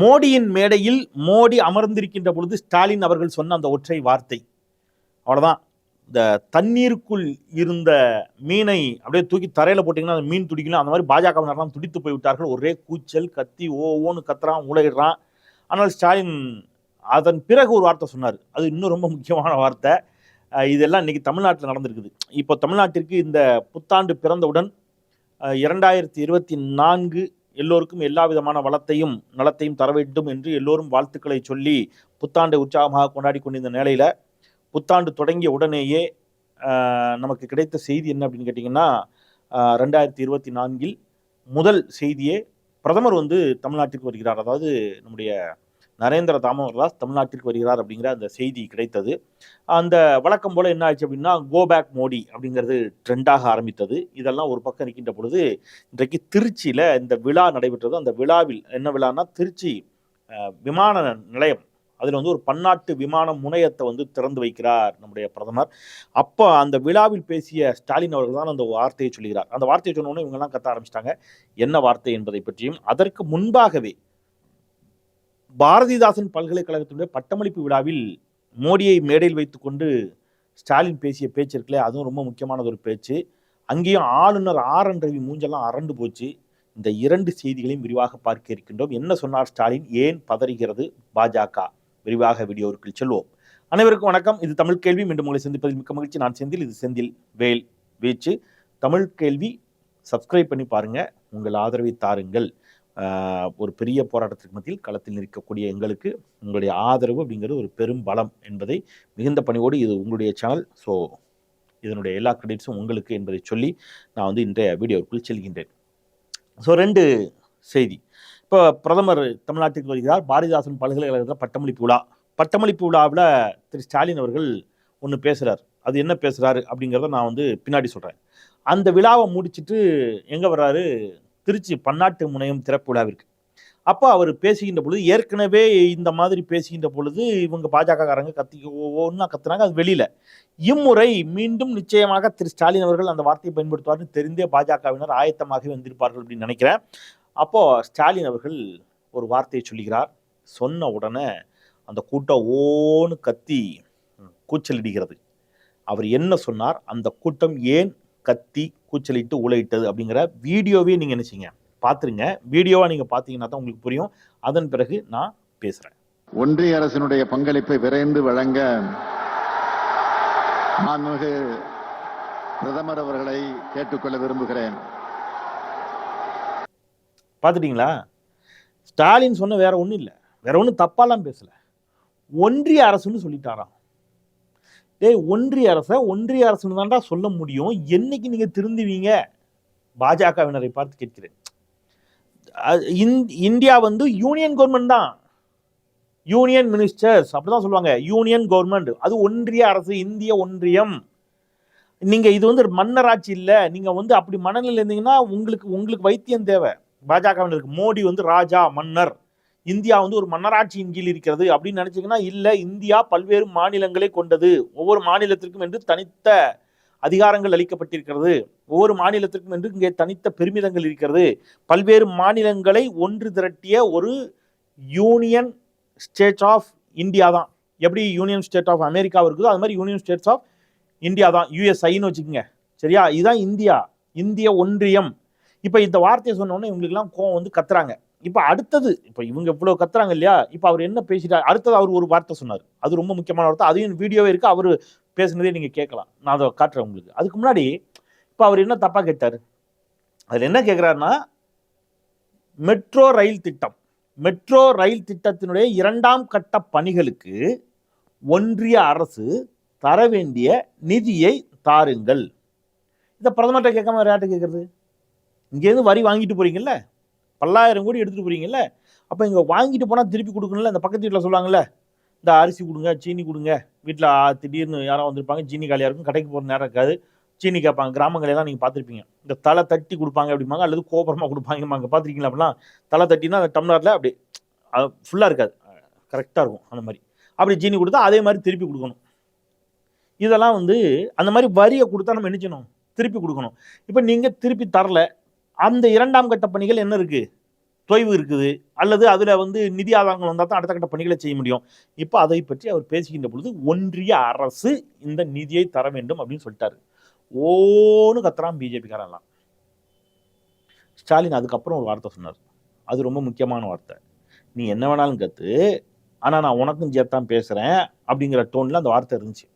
மோடியின் மேடையில் மோடி அமர்ந்திருக்கின்ற பொழுது ஸ்டாலின் அவர்கள் சொன்ன அந்த ஒற்றை வார்த்தை. அவ்வளோதான் இந்த தண்ணீருக்குள் இருந்த மீனை அப்படியே தூக்கி தரையில் போட்டிங்கன்னா அந்த மீன் துடிக்கணும். அந்த மாதிரி பாஜகவினர்லாம் துடித்து போய் விட்டார்கள். ஒரே கூச்சல் கத்தி ஓ ஓன்னு கத்துறான் உலகிடுறான் ஆனால் ஸ்டாலின் அதன் பிறகு ஒரு வார்த்தை சொன்னார். அது இன்னும் ரொம்ப முக்கியமான வார்த்தை. இதெல்லாம் இன்னைக்கு தமிழ்நாட்டில் நடந்திருக்குது. இப்போ தமிழ்நாட்டிற்கு இந்த புத்தாண்டு பிறந்தவுடன் இரண்டாயிரத்தி இருபத்தி நான்கு எல்லோருக்கும் எல்லா விதமான வளத்தையும் நலத்தையும் தர வேண்டும் என்று எல்லோரும் வாழ்த்துக்களை சொல்லி புத்தாண்டை உற்சாகமாக கொண்டாடி கொண்டிருந்த நிலையில் புத்தாண்டு தொடங்கிய உடனேயே நமக்கு கிடைத்த செய்தி என்ன அப்படின்னு கேட்டிங்கன்னா ரெண்டாயிரத்தி இருபத்தி நான்கில் முதல் செய்தியே பிரதமர் வந்து தமிழ்நாட்டிற்கு வருகிறார். அதாவது நம்முடைய நரேந்திர தாமோதரதாஸ் தமிழ்நாட்டிற்கு வருகிறார் அப்படிங்கிற அந்த செய்தி கிடைத்தது. அந்த வழக்கம் போல் என்ன ஆச்சு அப்படின்னா கோ பேக் மோடி அப்படிங்கிறது ட்ரெண்டாக ஆரம்பித்தது. இதெல்லாம் ஒரு பக்கம் இருக்கின்ற பொழுது இன்றைக்கு திருச்சியில் இந்த விழா நடைபெற்றது. அந்த விழாவில் என்ன விழான்னா திருச்சி விமான நிலையம். அதில் வந்து ஒரு பன்னாட்டு விமான முனையத்தை வந்து திறந்து வைக்கிறார் நம்முடைய பிரதமர். அப்போ அந்த விழாவில் பேசிய ஸ்டாலின் அவர்கள் தான் அந்த வார்த்தையை சொல்கிறார் அந்த வார்த்தையை சொன்னோன்னே இவங்கெல்லாம் கத்த ஆரம்பிச்சிட்டாங்க. என்ன வார்த்தை என்பதை பற்றியும் அதற்கு முன்பாகவே பாரதிதாசன் பல்கலைக்கழகத்தினுடைய பட்டமளிப்பு விழாவில் மோடியை மேடையில் வைத்துக்கொண்டு ஸ்டாலின் பேசிய பேச்சு இருக்குல்ல அதுவும் ரொம்ப முக்கியமானது ஒரு பேச்சு. அங்கேயும் ஆளுநர் ஆர் என் ரவி மூஞ்செல்லாம் அரண்டு போச்சு. இந்த இரண்டு செய்திகளையும் விரிவாக பார்க்க இருக்கின்றோம். என்ன சொன்னார் ஸ்டாலின்? ஏன் பதறுகிறது பாஜக? விரிவாக வீடியோவிற்குள் செல்வோம். அனைவருக்கும் வணக்கம். இது தமிழ் கேள்வி. மீண்டும் உங்களை சந்திப்பதில் மிக்க மகிழ்ச்சி. நான் செந்தில். இது செந்தில் வேல் வீச்சு. தமிழ் கேள்வி சப்ஸ்கிரைப் பண்ணி பாருங்கள் உங்கள் ஆதரவை தாருங்கள். ஒரு பெரிய போராட்டத்திற்கு மத்தியில் களத்தில் நிற்கக்கூடிய எங்களுக்கு உங்களுடைய ஆதரவு அப்படிங்கிறது ஒரு பெரும் பலம் என்பதை மிகுந்த பணியோடு இது உங்களுடைய சேனல் ஸோ இதனுடைய எல்லா கிரெடிட்ஸும் உங்களுக்கு என்பதை சொல்லி நான் வந்து இன்றைய வீடியோவுக்குள் செல்கின்றேன். ஸோ ரெண்டு செய்தி. இப்போ பிரதமர் தமிழ்நாட்டுக்கு வருகிறார். பாரதிதாசன் பல்கலைக்கழகத்தில் பட்டமளிப்பு விழா. பட்டமளிப்பு விழாவில் திரு ஸ்டாலின் அவர்கள் ஒன்று பேசுகிறார் அது என்ன பேசுகிறாரு அப்படிங்கிறத நான் வந்து பின்னாடி சொல்கிறேன் அந்த விழாவை முடிச்சிட்டு எங்கே வர்றாரு திருச்சி பன்னாட்டு முனையம் திறப்பு விழாவிற்கு அப்போ அவர் பேசுகின்ற பொழுது ஏற்கனவே இந்த மாதிரி பேசுகின்ற பொழுது இவங்க பாஜகக்காரங்க கத்தி ஒவ்வொன்றா கத்துனாங்க அது வெளியில். இம்முறை மீண்டும் நிச்சயமாக திரு ஸ்டாலின் அவர்கள் அந்த வார்த்தையை பயன்படுத்துவார்னு தெரிந்தே பாஜகவினர் ஆயத்தமாகவே வந்திருப்பார்கள் அப்படின்னு நினைக்கிறேன். அப்போது ஸ்டாலின் அவர்கள் ஒரு வார்த்தையை சொல்லுகிறார். சொன்ன உடனே அந்த கூட்டம் ஓன்னு கத்தி கூச்சலிடுகிறது. அவர் என்ன சொன்னார்? அந்த கூட்டம் ஏன் கத்தி கூச்சலிட்டு உலையிட்டது அப்படிங்கிற வீடியோவே நீங்க நினைச்சீங்க. பார்த்துருங்க வீடியோவா நீங்க பார்த்தீங்கன்னா தான் உங்களுக்கு புரியும். அதன் பிறகு நான் பேசுறேன். ஒன்றிய அரசினுடைய பங்களிப்பை விரைந்து வழங்க மாண்புமிகு பிரதமர் அவர்களை கேட்டுக்கொள்ள விரும்புகிறேன். பார்த்துட்டீங்களா ஸ்டாலின் சொன்ன வேற ஒன்றும் இல்லை. வேற ஒன்றும் தப்பாலாம் பேசல. ஒன்றிய அரசுன்னு சொல்லிட்டாராம். டேய் ஒன்றிய அரசை ஒன்றிய அரசுன்னு தான்டா சொல்ல முடியும். என்னைக்கு நீங்க திருந்துவீங்க? பாஜகவினரை பார்த்து கேட்கிறேன். அது இந்- இந்தியா வந்து யூனியன் கவர்மெண்ட் தான். யூனியன் மினிஸ்டர்ஸ் அப்படிதான் சொல்லுவாங்க. யூனியன் கவர்மெண்ட் அது ஒன்றிய அரசு இந்திய ஒன்றியம். நீங்க இது வந்து மன்னராட்சி இல்லை. நீங்க வந்து அப்படி மனநிலை இருந்தீங்கன்னா உங்களுக்கு உங்களுக்கு வைத்தியம் தேவை. பாஜகவினருக்கு. மோடி வந்து ராஜா மன்னர். இந்தியா வந்து ஒரு மன்னராட்சியின் கீழ் இருக்கிறது அப்படின்னு நினச்சிங்கன்னா இல்லை இந்தியா பல்வேறு மாநிலங்களை கொண்டது. ஒவ்வொரு மாநிலத்திற்கும் என்று தனித்த அதிகாரங்கள் அளிக்கப்பட்டிருக்கிறது. ஒவ்வொரு மாநிலத்திற்கும் என்று இங்கே தனித்த பெருமிதங்கள் இருக்கிறது. பல்வேறு மாநிலங்களை ஒன்று திரட்டிய ஒரு யூனியன் ஸ்டேட் ஆஃப் இந்தியா தான். எப்படி யூனியன் ஸ்டேட் ஆஃப் அமெரிக்காவும் இருக்குதோ அது மாதிரி யூனியன் ஸ்டேட்ஸ் ஆஃப் இந்தியா தான் யூஎஸ்ஐன்னு வச்சுக்கோங்க. சரியா? இதுதான் இந்தியா. இந்திய ஒன்றியம். இப்போ இந்த வார்த்தையை சொன்னோன்னே இவங்களுக்குலாம் கோவம் வந்து கத்துறாங்க. இப்போ அடுத்தது இப்போ இவங்க இவ்வளோ கத்துறாங்க இல்லையா? இப்போ அவர் என்ன பேசிட்டார் அடுத்தது அவர் ஒரு வார்த்தை சொன்னார். அது ரொம்ப முக்கியமான வார்த்தை. அதையும் வீடியோவே இருக்குது அவர் பேசுனதே நீங்கள் கேட்கலாம். நான் அதை காட்டுறேன் உங்களுக்கு. அதுக்கு முன்னாடி இப்போ அவர் என்ன தப்பாக கேட்டார்? அதில் என்ன கேட்குறாருன்னா மெட்ரோ ரயில் திட்டம். மெட்ரோ ரயில் திட்டத்தினுடைய இரண்டாம் கட்ட பணிகளுக்கு ஒன்றிய அரசு தர வேண்டிய நிதியை தாருங்கள். இதை பிரதமர்கிட்ட கேட்காம யார்கிட்ட கேட்குறது இங்கேருந்து வரி வாங்கிட்டு போகிறீங்கல்ல பல்லாயிரம் கோடி எடுத்துகிட்டு போகிறீங்கல்ல அப்போ இங்கே வாங்கிட்டு போனால் திருப்பி கொடுக்கணும்ல? இந்த பக்கத்து வீட்டில் சொல்லுவாங்கல்ல இந்த அரிசி கொடுங்க சீனி கொடுங்க. வீட்டில் திடீர்னு யாரோ வந்திருப்பாங்க சீனி காலியாக இருக்கும் கடைக்கு போகிற நேரம் இருக்காது. சீனி கேட்பாங்க கிராமங்களெல்லாம் நீங்கள் பார்த்துருப்பீங்க. இந்த தலை தட்டி கொடுப்பாங்க அப்படிம்பாங்க அல்லது கோபுரமாக கொடுப்பாங்கம்பாங்க. பார்த்துருக்கீங்களா அப்படிலாம்? தலை தட்டினா அந்த டம்ளரில் அப்படி ஃபுல்லாக இருக்காது. கரெக்டாக இருக்கும் அந்த மாதிரி. அப்படி சீனி கொடுத்தா அதே மாதிரி திருப்பி கொடுக்கணும். இதெல்லாம் வந்து அந்த மாதிரி வரியை கொடுத்தா நம்ம என்ன செய்யணும்? திருப்பி கொடுக்கணும். இப்போ நீங்கள் திருப்பி தரல அந்த இரண்டாம் கட்ட பணிகள் என்ன இருக்கு? தொய்வு இருக்குது. அல்லது அதுல வந்து நிதி ஆதாரங்கள் வந்தால் தான் அடுத்த கட்ட பணிகளை செய்ய முடியும். இப்போ அதை பற்றி அவர் பேசுகின்ற பொழுது ஒன்றிய அரசு இந்த நிதியை தர வேண்டும் அப்படின்னு சொல்லிட்டாரு. ஓன்னு கத்துறான் பிஜேபிக்காரெல்லாம் ஸ்டாலின் அதுக்கப்புறம் ஒரு வார்த்தை சொன்னார். அது ரொம்ப முக்கியமான வார்த்தை. நீ என்ன வேணாலும் கத்து. ஆனால் நான் உனக்கும் சேர்த்தான் பேசுகிறேன் அப்படிங்கிற டோன்ல அந்த வார்த்தை இருந்துச்சு.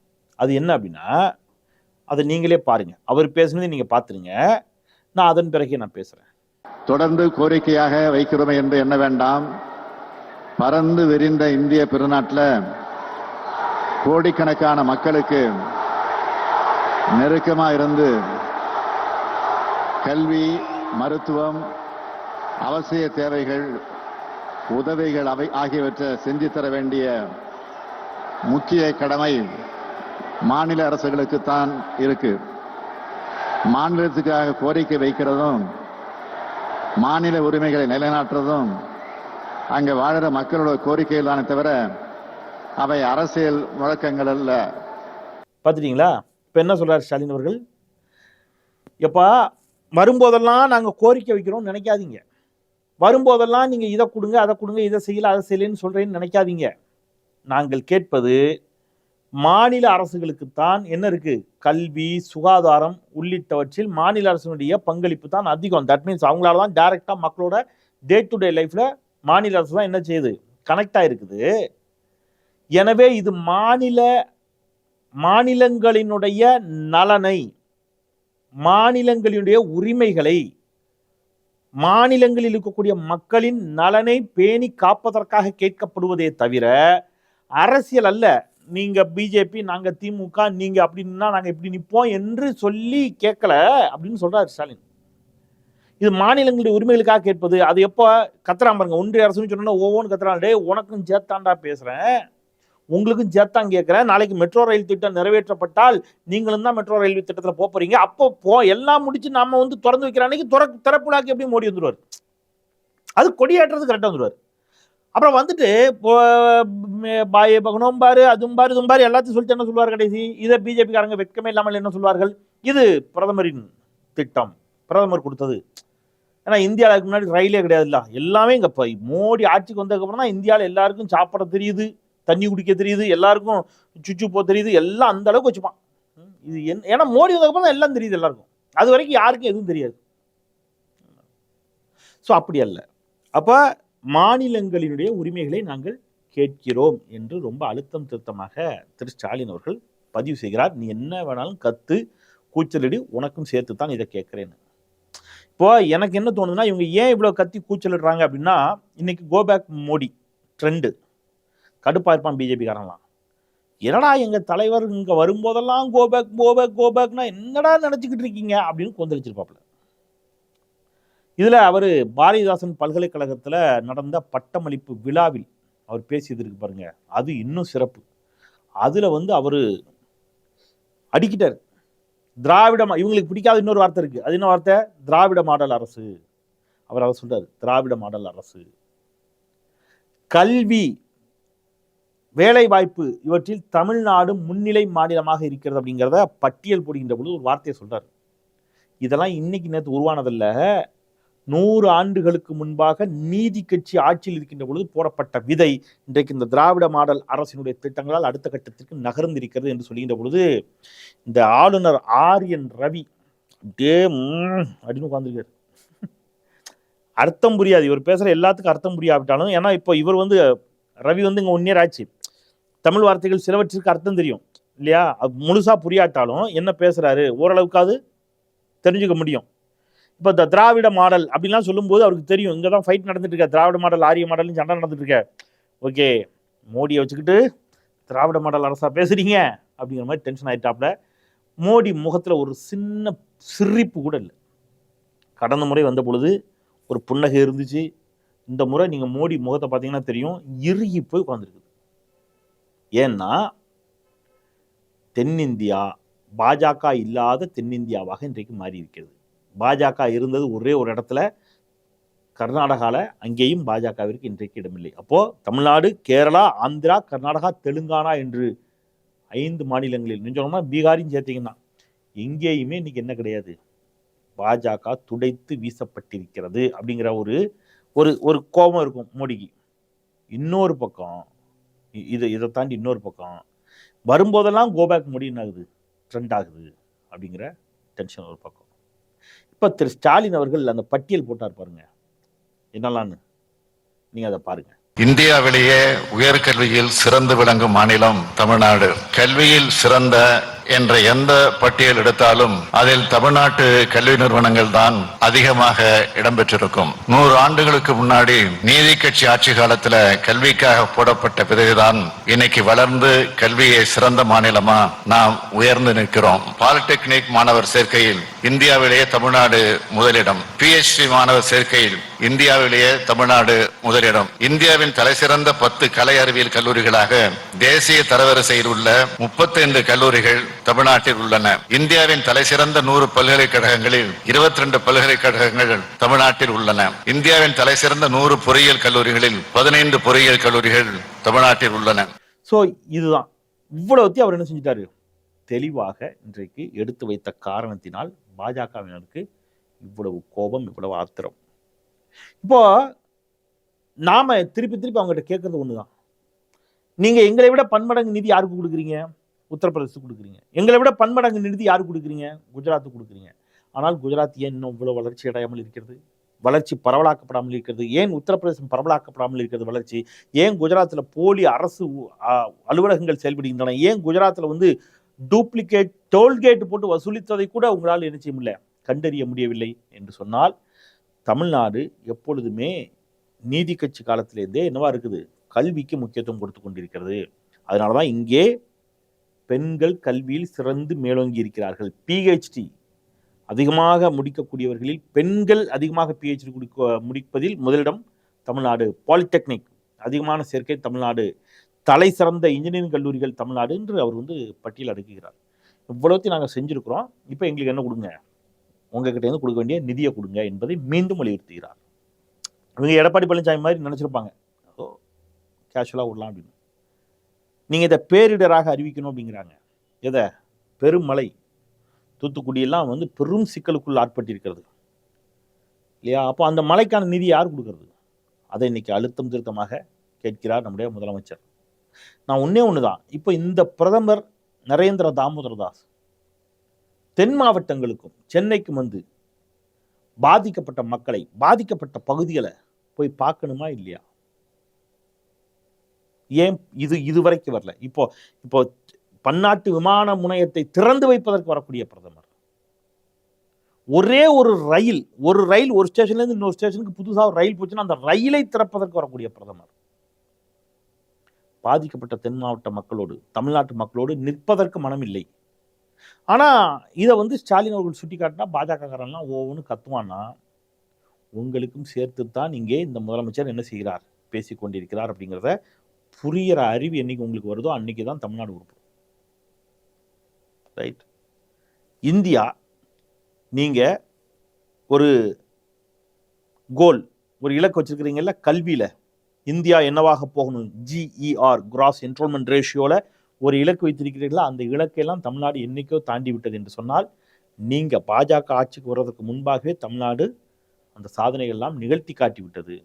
அது என்ன அப்படின்னா அதை நீங்களே பாருங்க. அவர் பேசுனதை நீங்க பார்த்துருங்க நான் அதன் பிறகு நான் பேசுறேன். தொடர்ந்து கோரிக்கையாக வைக்கிறோமே என்று எண்ண வேண்டாம். பறந்து விரிந்த இந்திய பெருநாட்டில் கோடிக்கணக்கான மக்களுக்கு நெருக்கமாக இருந்து கல்வி மருத்துவம் அவசிய தேவைகள் உதவிகள் அவை ஆகியவற்றை செஞ்சு தர வேண்டிய முக்கிய கடமை மாநில அரசுகளுக்குத்தான் இருக்கு. மாநிலத்துக்காக கோரிக்கை வைக்கிறதும் மாநில உரிமைகளை நிலைநாட்டுறதும் அங்க வாழ்கிற மக்களோட கோரிக்கைகள் தானே தவிர அவை அரசியல் முழக்கங்கள் அல்ல. பார்த்துட்டீங்களா? இப்போ என்ன சொல்றாரு ஸ்டாலின் அவர்கள்? எப்பா வரும்போதெல்லாம் நாங்க கோரிக்கை வைக்கிறோம்னு நினைக்காதீங்க. வரும்போதெல்லாம் நீங்க இதை கொடுங்க அதை கொடுங்க இதை செய்யல அதை செய்யலன்னு சொல்றேன்னு நினைக்காதீங்க. நாங்கள் கேட்பது மாநில அரசுகளுக்குத்தான் என்ன இருக்கு? கல்வி சுகாதாரம் உள்ளிட்டவற்றில் மாநில அரசினுடைய பங்களிப்பு தான் அதிகம். தட் மீன்ஸ் அவங்களால தான் டைரக்டா மக்களோட டே டு டே லைஃப்பில் மாநில அரசு தான் என்ன செய்யுது? கனெக்ட் ஆகிருக்குது எனவே இது மாநில மாநிலங்களினுடைய நலனை மாநிலங்களினுடைய உரிமைகளை மாநிலங்களில் இருக்கக்கூடிய மக்களின் நலனை பேணி காப்பதற்காக கேட்கப்படுவதே தவிர அரசியல் அல்ல. நீங்கள் பிஜேபி நாங்கள் திமுக நீங்கள் அப்படின்னா நாங்கள் இப்படி நிற்போம் என்று சொல்லி கேட்கல அப்படின்னு சொல்கிறார் ஸ்டாலின். இது மாநிலங்களுடைய உரிமைகளுக்காக கேட்பது. அது எப்போ கத்துறான் பாருங்க. ஒன்றிய அரசுன்னு சொன்னா ஒவ்வொன்று கத்துறான். டே உனக்கும் சேர்த்தாண்டா பேசுகிறேன் உங்களுக்கும் சேர்த்தான் கேட்குறேன். நாளைக்கு மெட்ரோ ரயில் திட்டம் நிறைவேற்றப்பட்டால் நீங்களும் தான் மெட்ரோ ரயில்வே திட்டத்தில் போக போகிறீங்க அப்போ போ எல்லாம் முடிச்சு நாம வந்து திறந்து வைக்கிற அன்னைக்கு திற திறப்புலாக்கி எப்படி மோடி வந்துடுவார் அது கொடியேற்றுறது கரெக்டாக வந்துடுவார் அப்புறம் வந்துட்டு இப்போ ம், பகனும் பாரு அதுவும் பாரு இதுவும் பாரு எல்லாத்தையும் சொல்லிட்டு என்ன சொல்லுவார் கடைசி? இதை பிஜேபிக்காரங்க வெட்கமே இல்லாமல் என்ன சொல்வார்கள் இது பிரதமரின் திட்டம். பிரதமர் கொடுத்தது. ஏன்னா இந்தியாவில் முன்னாடி ரயிலே கிடையாதுல்ல. எல்லாமே இங்கே இப்போ மோடி ஆட்சிக்கு வந்ததுக்கப்புறம் தான் இந்தியாவில் எல்லாருக்கும் சாப்பிட தெரியுது தண்ணி குடிக்க தெரியுது எல்லாருக்கும் சுச்சு போ தெரியுது எல்லாம் அந்த அளவுக்கு வச்சுப்பான். இது என் ஏன்னா மோடி வந்ததுக்கப்புறம் தான் எல்லாம் தெரியுது எல்லாருக்கும். அது வரைக்கும் யாருக்கும் எதுவும் தெரியாது. ஸோ அப்படி அல்ல. அப்போ மாநிலங்களினுடைய உரிமைகளை நாங்கள் கேட்கிறோம் என்று ரொம்ப அழுத்தம் திருத்தமாக திரு ஸ்டாலின் அவர்கள் பதிவு செய்கிறார். நீ என்ன வேணாலும் கத்து கூச்சலிடு உனக்கும் சேர்த்து தான் இதை கேட்குறேன்னு. இப்போ எனக்கு என்ன தோணுதுன்னா இவங்க ஏன் இவ்வளோ கத்தி கூச்சலிடுறாங்க அப்படின்னா இன்னைக்கு கோபேக் மோடி ட்ரெண்டு கடுப்பாக இருப்பான் பிஜேபிக்காரன்லாம். என்னடா எங்கள் தலைவர் இங்கே வரும்போதெல்லாம் கோபேக் கோபேக் கோபேக்னா என்னடா நினச்சிக்கிட்டு இருக்கீங்க அப்படின்னு கொந்தளிச்சிருப்பாப்புல. இதில் அவர் பாரதிதாசன் பல்கலைக்கழகத்தில் நடந்த பட்டமளிப்பு விழாவில் அவர் பேசியது இருக்கு பாருங்க. அது இன்னும் சிறப்பு. அதில் வந்து அவர் அடிக்கிட்டார். திராவிட மா- இவங்களுக்கு பிடிக்காத இன்னொரு வார்த்தை இருக்குது அது என்ன வார்த்தை? திராவிட மாடல் அரசு. அவர் அதை சொல்கிறார் திராவிட மாடல் அரசு. கல்வி வேலைவாய்ப்பு இவற்றில் தமிழ்நாடு முன்னிலை மாநிலமாக இருக்கிறது அப்படிங்கிறத பட்டியல் போடுகின்ற பொழுது ஒரு வார்த்தையை சொல்கிறார் இதெல்லாம் இன்னைக்கு நேற்று உருவானதில்லை. நூறு ஆண்டுகளுக்கு முன்பாக நீதி கட்சி ஆட்சியில் இருக்கின்ற பொழுது போடப்பட்ட விதை இன்றைக்கு இந்த திராவிட மாடல் அரசினுடைய திட்டங்களால் அடுத்த கட்டத்திற்கு நகர்ந்திருக்கிறது என்று சொல்லுகின்ற பொழுது இந்த ஆளுநர் ஆர் என் ரவி அப்படியே அப்படின்னு உட்காந்துருக்காரு அர்த்தம் புரியாது. இவர் பேசுகிற எல்லாத்துக்கும் அர்த்தம் புரியாவிட்டாலும் ஏன்னா இப்போ இவர் வந்து ரவி வந்து இங்கே ஒன் இயர் ஆச்சு தமிழ் வார்த்தைகள் சிலவற்றிற்கு அர்த்தம் தெரியும் இல்லையா? அது புரியாட்டாலும் என்ன பேசுகிறாரு ஓரளவுக்காவது தெரிஞ்சுக்க முடியும். இப்போ இந்த திராவிட மாடல் அப்படின்லாம் சொல்லும்போது அவருக்கு தெரியும் இங்கே தான் ஃபைட் நடந்துட்டு இருக்க திராவிட மாடல் ஆரிய மாடல்னு சண்டை நடந்துட்டு இருக்க ஓகே மோடியை வச்சுக்கிட்டு திராவிட மாடல் அரசா பேசுறீங்க அப்படிங்கிற மாதிரி டென்ஷன் ஆகிட்டாப்புல மோடி முகத்தில் ஒரு சின்ன சிரிப்பு கூட இல்லை. கடந்த முறை வந்த பொழுது ஒரு புன்னகை இருந்துச்சு. இந்த முறை நீங்கள் மோடி முகத்தை பார்த்தீங்கன்னா தெரியும் இறுகி போய் உட்காந்துருக்குது ஏன்னா தென்னிந்தியா பாஜக இல்லாத தென்னிந்தியாவாக இன்றைக்கு மாறி இருக்கிறது பாஜக இருந்தது ஒரே ஒரு இடத்துல. கர்நாடகாவில் அங்கேயும் பாஜகவிற்கு இன்றைக்கு இடமில்லை. அப்போது தமிழ்நாடு கேரளா ஆந்திரா கர்நாடகா தெலுங்கானா என்று ஐந்து மாநிலங்களில் நீங்கள் சொன்னோம்னா பீகாரையும் சேர்த்தீங்கன்னா எங்கேயுமே இன்றைக்கி என்ன கிடையாது? பாஜக துடைத்து வீசப்பட்டிருக்கிறது அப்படிங்கிற ஒரு ஒரு ஒரு கோபம் இருக்கும் மோடிக்கு. இன்னொரு பக்கம் இதை இது இதை தாண்டி இன்னொரு பக்கம் வரும்போதெல்லாம் கோபேக் மோடி என்ன ஆகுது ட்ரெண்ட் ஆகுது அப்படிங்கிற டென்ஷன் ஒரு பக்கம். இப்போ திரு ஸ்டாலின் அவர்கள் அந்த பட்டியல் போட்டார் பாருங்க. என்னெல்லான்னு நீங்கள் அதை பாருங்க. இந்தியாவிலேயே உயர்கல்வியில் சிறந்து விளங்கும் மாநிலம் தமிழ்நாடு. கல்வியில் சிறந்த என்ற எந்த பட்டியல் எடுத்தாலும் அதில் தமிழ்நாட்டு கல்வி நிறுவனங்கள் தான் அதிகமாக இடம்பெற்றிருக்கும். நூறு ஆண்டுகளுக்கு முன்னாடி நீதி கட்சி ஆட்சி காலத்துல கல்விக்காக போடப்பட்ட பிறகுதான் இன்னைக்கு வளர்ந்து கல்வியை சிறந்த மாநிலமா நாம் உயர்ந்து நிற்கிறோம். பாலிடெக்னிக் மாணவர் சேர்க்கையில் இந்தியாவிலேயே தமிழ்நாடு முதலிடம். பிஹெச்டி மாணவர் சேர்க்கையில் இந்தியாவிலேயே தமிழ்நாடு முதலிடம். இந்தியாவின் தலைசிறந்த பத்து கலை அறிவியல் கல்லூரிகளாக தேசிய தரவரிசையில் உள்ள 32 கல்லூரிகள் தமிழ்நாட்டில் உள்ளன. இந்தியாவின் தலைசிறந்த நூறு பல்கலைக்கழகங்களில் 22 பல்கலைக்கழகங்கள் தமிழ்நாட்டில் உள்ளன. இந்தியாவின் தலைசிறந்த நூறு பொறியியல் கல்லூரிகளில் பதினைந்து பொறியியல் கல்லூரிகள் தமிழ்நாட்டில் உள்ளன. ஸோ இதுதான். இவ்வளவுத்தையும் அவர் என்ன செஞ்சிட்டாரு? தெளிவாக இன்றைக்கு எடுத்து வைத்த காரணத்தினால் பாஜகவினருக்கு இவ்வளவு கோபம் இவ்வளவு ஆத்திரம். இப்போ நாம திருப்பி திருப்பி அவங்ககிட்ட கேட்கறது ஒண்ணுதான். நீங்க எங்களை விட பன்மடங்கு நிதி யாருக்கு கொடுக்குறீங்க? உத்தரப்பிரதேசத்துக்கு கொடுக்குறீங்க. எங்களை விட பன்மடங்கு நிதி யாருக்கு கொடுக்குறீங்க? குஜராத்துக்கு கொடுக்குறீங்க. ஆனால் குஜராத் ஏன் இன்னும் இவ்வளவு வளர்ச்சி அடையாமல் இருக்கிறது? வளர்ச்சி பரவலாக்கப்படாமல் இருக்கிறது? ஏன் உத்தரப்பிரதேசம் பரவலாக்கப்படாமல் இருக்கிறது வளர்ச்சி? ஏன் குஜராத்தில் போலி அரசு அலுவலகங்கள் செயல்படுகின்றன? ஏன் குஜராத்தில் வந்து டூப்ளிகேட் டோல்கேட் போட்டு வசூலித்ததை கூட உங்களால் என்ன செய்ய முடியல? கண்டறிய முடியவில்லை என்று சொன்னால் தமிழ்நாடு எப்பொழுதுமே நீதி கட்சி காலத்திலேருந்தே என்னவா இருக்குது? கல்விக்கு முக்கியத்துவம் கொடுத்து கொண்டிருக்கிறது. அதனால தான் இங்கே பெண்கள் கல்வியில் சிறந்து மேலோங்கி இருக்கிறார்கள். பிஹெச்டி அதிகமாக முடிக்கக்கூடியவர்களில் பெண்கள் அதிகமாக பிஹெச்டி முடிக்க முடிப்பதில் முதலிடம் தமிழ்நாடு. பாலிடெக்னிக் அதிகமான சேர்க்கை தமிழ்நாடு. தலை சிறந்த இன்ஜினியரிங் கல்லூரிகள் தமிழ்நாடு என்று அவர் வந்து பட்டியல் அடுக்குகிறார். இவ்வளோத்தையும் நாங்கள் செஞ்சுருக்கிறோம். இப்போ எங்களுக்கு என்ன கொடுங்க? உங்ககிட்ட இருந்து கொடுக்க வேண்டிய நிதியை கொடுங்க என்பதை மீண்டும் வலியுறுத்துகிறார். இவங்க எடப்பாடி பழனிசாமி மாதிரி நினச்சிருப்பாங்க. ஓ கேஷுவலாக விடலாம் அப்படின்னு. நீங்கள் இதை பேரிடராக அறிவிக்கணும் அப்படிங்கிறாங்க. எதை? பெருமழை. தூத்துக்குடியெல்லாம் வந்து பெரும் சிக்கலுக்குள் ஆட்பட்டிருக்கிறது. இல்லையா? அப்போ அந்த மழைக்கான நிதி யார் கொடுக்கறது? அதை இன்னைக்கு அழுத்தம் திருத்தமாக கேட்கிறார் நம்முடைய முதலமைச்சர். நான் ஒன்றே ஒன்று தான் இப்போ இந்த பிரதமர் நரேந்திர தாமோதர தாஸ் தென் மாவட்டங்களுக்கும் சென்னைக்கும் வந்து பாதிக்கப்பட்ட மக்களை பாதிக்கப்பட்ட பகுதிகளை போய் பார்க்கணுமா இல்லையா? ஏன் இது இதுவரைக்கும் வரல. இப்போ இப்போ பன்னாட்டு விமான முனையத்தை திறந்து வைப்பதற்கு வரக்கூடிய பிரதமர். ஒரே ஒரு ரயில் ஒரு ரயில் ஒரு ஸ்டேஷன்ல இருந்து இன்னொரு ஸ்டேஷனுக்கு புதுசாக ஒரு ரயில் போச்சுன்னா அந்த ரயிலை திறப்பதற்கு வரக்கூடிய பிரதமர். பாதிக்கப்பட்ட தென் மாவட்ட மக்களோடு தமிழ்நாட்டு மக்களோடு நிற்பதற்கு மனமில்லை. ஆனால் இதை வந்து ஸ்டாலின் அவர்கள் சுட்டி காட்டினா பாஜகக்காரன்லாம் ஒவ்வொன்று கத்துவான்னா உங்களுக்கும் சேர்த்துத்தான் இங்கே இந்த முதலமைச்சர் என்ன செய்கிறார் பேசிக்கொண்டிருக்கிறார் அப்படிங்கிறத புரிகிற அறிவு என்னைக்கு உங்களுக்கு வருதோ அன்னைக்கு தான் தமிழ்நாடு உறுப்பு ரைட் இந்தியா நீங்கள் ஒரு கோல் ஒரு இலக்கு வச்சுருக்கிறீங்கல்ல கல்வியில். இந்தியா என்னவாக போகணும்? ஜிஇஆர் கிராஸ் என்ரோல்மெண்ட் ரேஷியோவில் ஒரு இலக்கு வைத்திருக்கிறீர்களா? அந்த இலக்கையெல்லாம் தமிழ்நாடு என்னைக்கோ தாண்டி விட்டது என்று சொன்னால் நீங்கள் பாஜக ஆட்சிக்கு வர்றதுக்கு முன்பாகவே தமிழ்நாடு அந்த சாதனைகள்லாம் நிகழ்த்தி காட்டி விட்டது.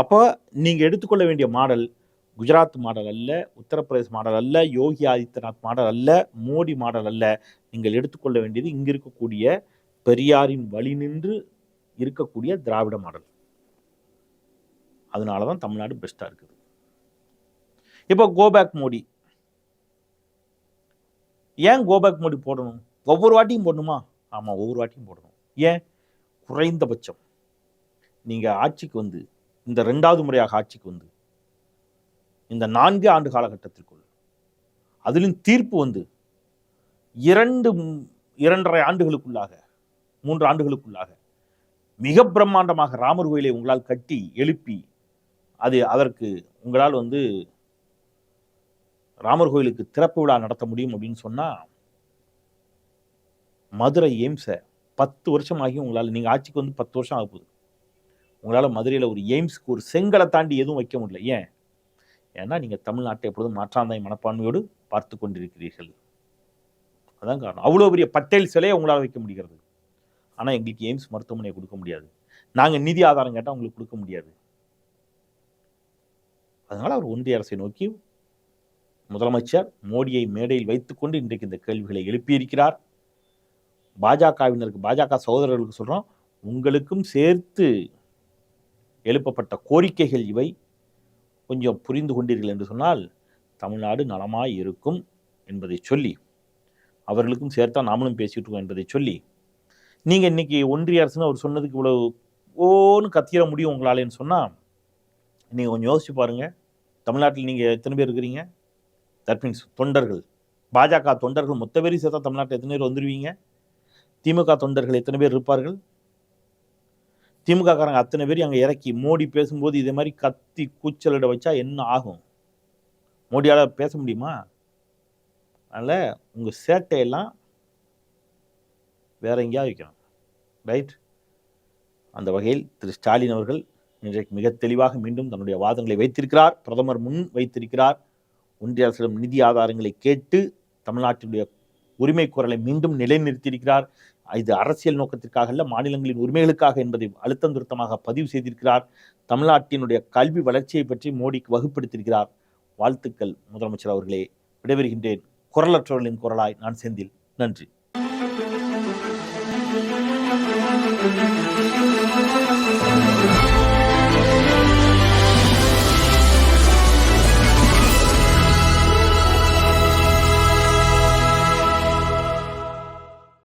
அப்போ நீங்கள் எடுத்துக்கொள்ள வேண்டிய மாடல் குஜராத் மாடல் அல்ல உத்தரப்பிரதேஷ் மாடல் அல்ல யோகி ஆதித்யநாத் மாடல் அல்ல மோடி மாடல் அல்ல. நீங்கள் எடுத்துக்கொள்ள வேண்டியது இங்கே இருக்கக்கூடிய பெரியாரின் வழி நின்று இருக்கக்கூடிய திராவிட மாடல். அதனால தான் தமிழ்நாடு பெஸ்ட்டாக இருக்குது. இப்போ கோபேக் மோடி. ஏன் கோபேக் மோடி போடணும்? ஒவ்வொரு வாட்டியும் போடணுமா? ஆமாம் ஒவ்வொரு வாட்டியும் போடணும். ஏன்? குறைந்தபட்சம். நீங்கள் ஆட்சிக்கு வந்து இந்த ரெண்டாவது முறையாக ஆட்சிக்கு வந்து இந்த நான்கு ஆண்டு காலகட்டத்திற்குள் அதிலும் தீர்ப்பு வந்து இரண்டு இரண்டரை ஆண்டுகளுக்குள்ளாக மூன்று ஆண்டுகளுக்குள்ளாக மிக பிரம்மாண்டமாக ராமர் கோயிலை உங்களால் கட்டி எழுப்பி அது அதற்கு உங்களால் வந்து ராமர் கோயிலுக்கு திறப்பு விழா நடத்த முடியும் அப்படின்னு சொன்னால் மதுரை எய்ம்ஸை பத்து வருஷம் ஆகி உங்களால் நீங்கள் ஆட்சிக்கு வந்து பத்து வருஷம் ஆகுது உங்களால் மதுரையில் ஒரு எய்ம்ஸ்க்கு ஒரு செங்கலை தாண்டி எதுவும் வைக்க முடியல. ஏன்? ஏன்னா நீங்கள் தமிழ்நாட்டை எப்பொழுதும் மாற்றாந்தாய் மனப்பான்மையோடு பார்த்து கொண்டிருக்கிறீர்கள். அதான் காரணம். அவ்வளோ பெரிய பட்டேல் சிலையை உங்களால் வைக்க முடிகிறது. ஆனால் எங்களுக்கு எய்ம்ஸ் மருத்துவமனையை கொடுக்க முடியாது. நாங்கள் நிதி ஆதாரம் கேட்டால் உங்களுக்கு கொடுக்க முடியாது. அதனால் அவர் ஒன்றிய அரசை நோக்கி முதலமைச்சர் மோடியை மேடையில் வைத்துக்கொண்டு இன்றைக்கு இந்த கேள்விகளை எழுப்பியிருக்கிறார். பாஜகவினருக்கு பாஜக சகோதரர்களுக்கு சொல்கிறோம் உங்களுக்கும் சேர்த்து எழுப்பப்பட்ட கோரிக்கைகள் இவை. கொஞ்சம் புரிந்து கொண்டீர்கள் என்று சொன்னால் தமிழ்நாடு நலமாய் இருக்கும் என்பதை சொல்லி அவர்களுக்கும் சேர்த்தா நாமளும் பேசிட்டு இருக்கோம் என்பதை சொல்லி நீங்கள் இன்றைக்கி ஒன்றிய அரசுன்னு அவர் சொன்னதுக்கு இவ்வளோ ஓன்னு கத்திர முடியும் உங்களாலேன்னு சொன்னால் நீங்கள் கொஞ்சம் யோசிச்சு பாருங்கள் தமிழ்நாட்டில் நீங்கள் எத்தனை பேர் இருக்கிறீங்க? தட் மீன்ஸ் தொண்டர்கள். பாஜக தொண்டர்கள் மொத்த பேரையும் சேர்த்தா தமிழ்நாட்டில் எத்தனை பேர் வந்துடுவீங்க திமுக தொண்டர்கள் எத்தனை பேர் இருப்பார்கள்? திமுக காரங்க அத்தனை பேர் அங்கே இறக்கி மோடி பேசும்போது இதே மாதிரி கத்தி கூச்சலிட வச்சா என்ன ஆகும்? மோடியால் பேச முடியுமா? அதனால் உங்கள் சேட்டையெல்லாம் வேற எங்கேயாவது வைக்கணும். ரைட் அந்த வகையில் திரு ஸ்டாலின் அவர்கள் இன்றைக்கு மிக தெளிவாக மீண்டும் தன்னுடைய வாதங்களை வைத்திருக்கிறார். பிரதமர் முன் வைத்திருக்கிறார். ஒன்றிய அரசிடம் நிதி ஆதாரங்களை கேட்டு தமிழ்நாட்டினுடைய உரிமை குரலை மீண்டும் நிலைநிறுத்தியிருக்கிறார். இது அரசியல் நோக்கத்திற்காக அல்ல மாநிலங்களின் உரிமைகளுக்காக என்பதை அழுத்தம் திருத்தமாக பதிவு செய்திருக்கிறார். தமிழ்நாட்டினுடைய கல்வி வளர்ச்சியை பற்றி மோடிக்கு வகுப்படுத்தியிருக்கிறார். வாழ்த்துக்கள் முதலமைச்சர் அவர்களே. விடைபெறுகின்றேன். குரலற்றவர்களின் குரலாய் நான் செந்தில். நன்றி.